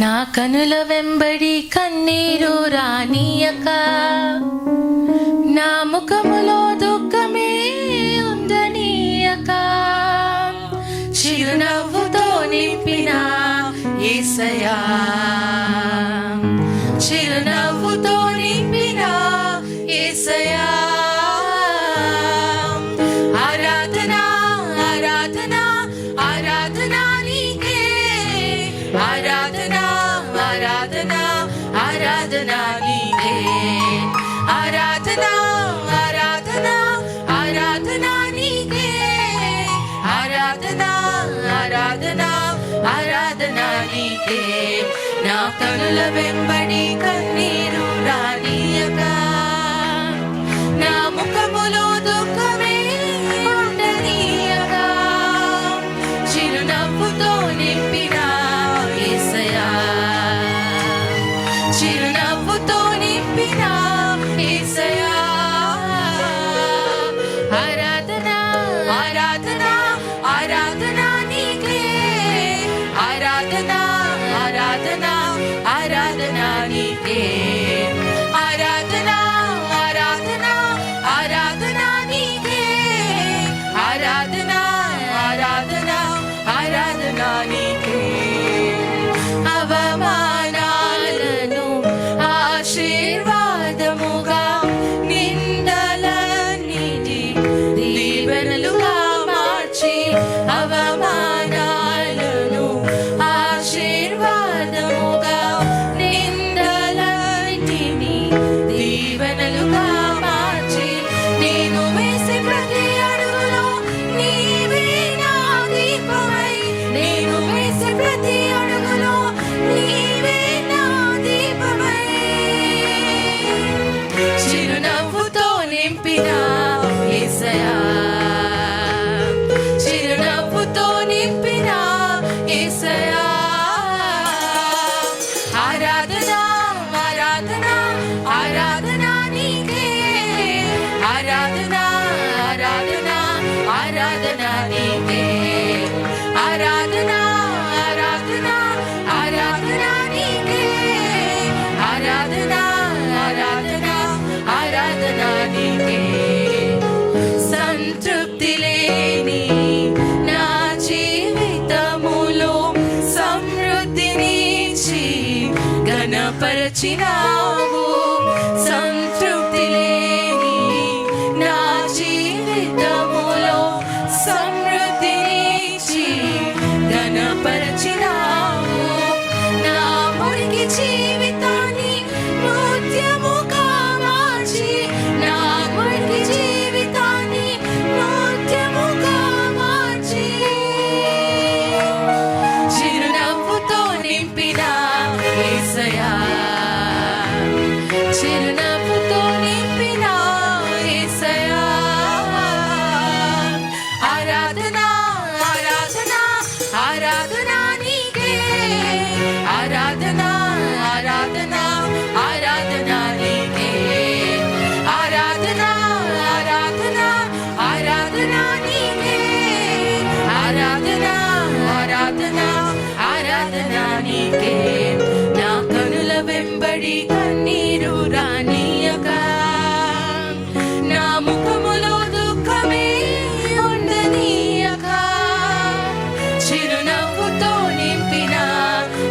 నా కనుల వెంబడి కన్నీరు రానియక. నా ముఖములో దుఃఖమే ఉందనీయక. చిరునవ్వుతో నింపిన ఏసయా చిరునవ్వుతో నింపిన ఏసయా ஆராதனா ஆராதனா ஆராதனா நீக்கே ஆராதனா ஆராதனா ఆరాధనా నీకే నా కనుల వెంబడి he said. chino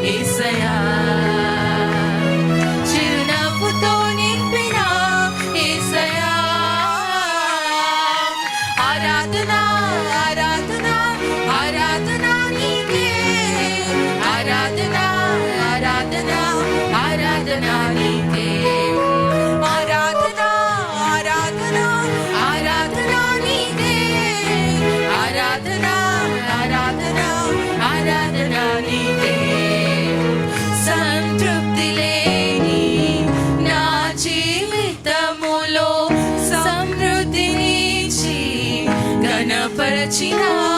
He said. 祈祷。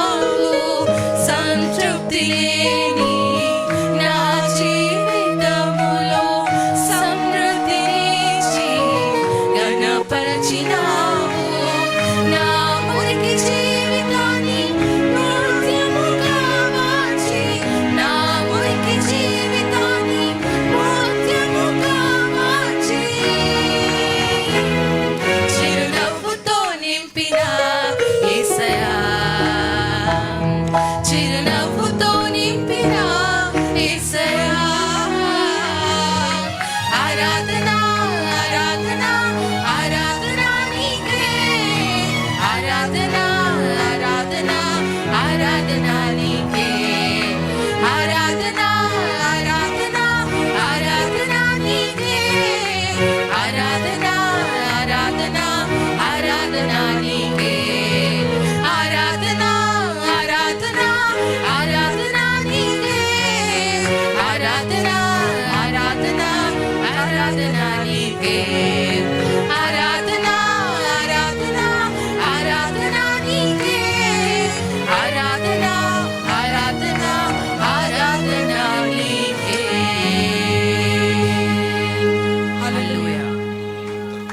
आराधना आराधना की आराधना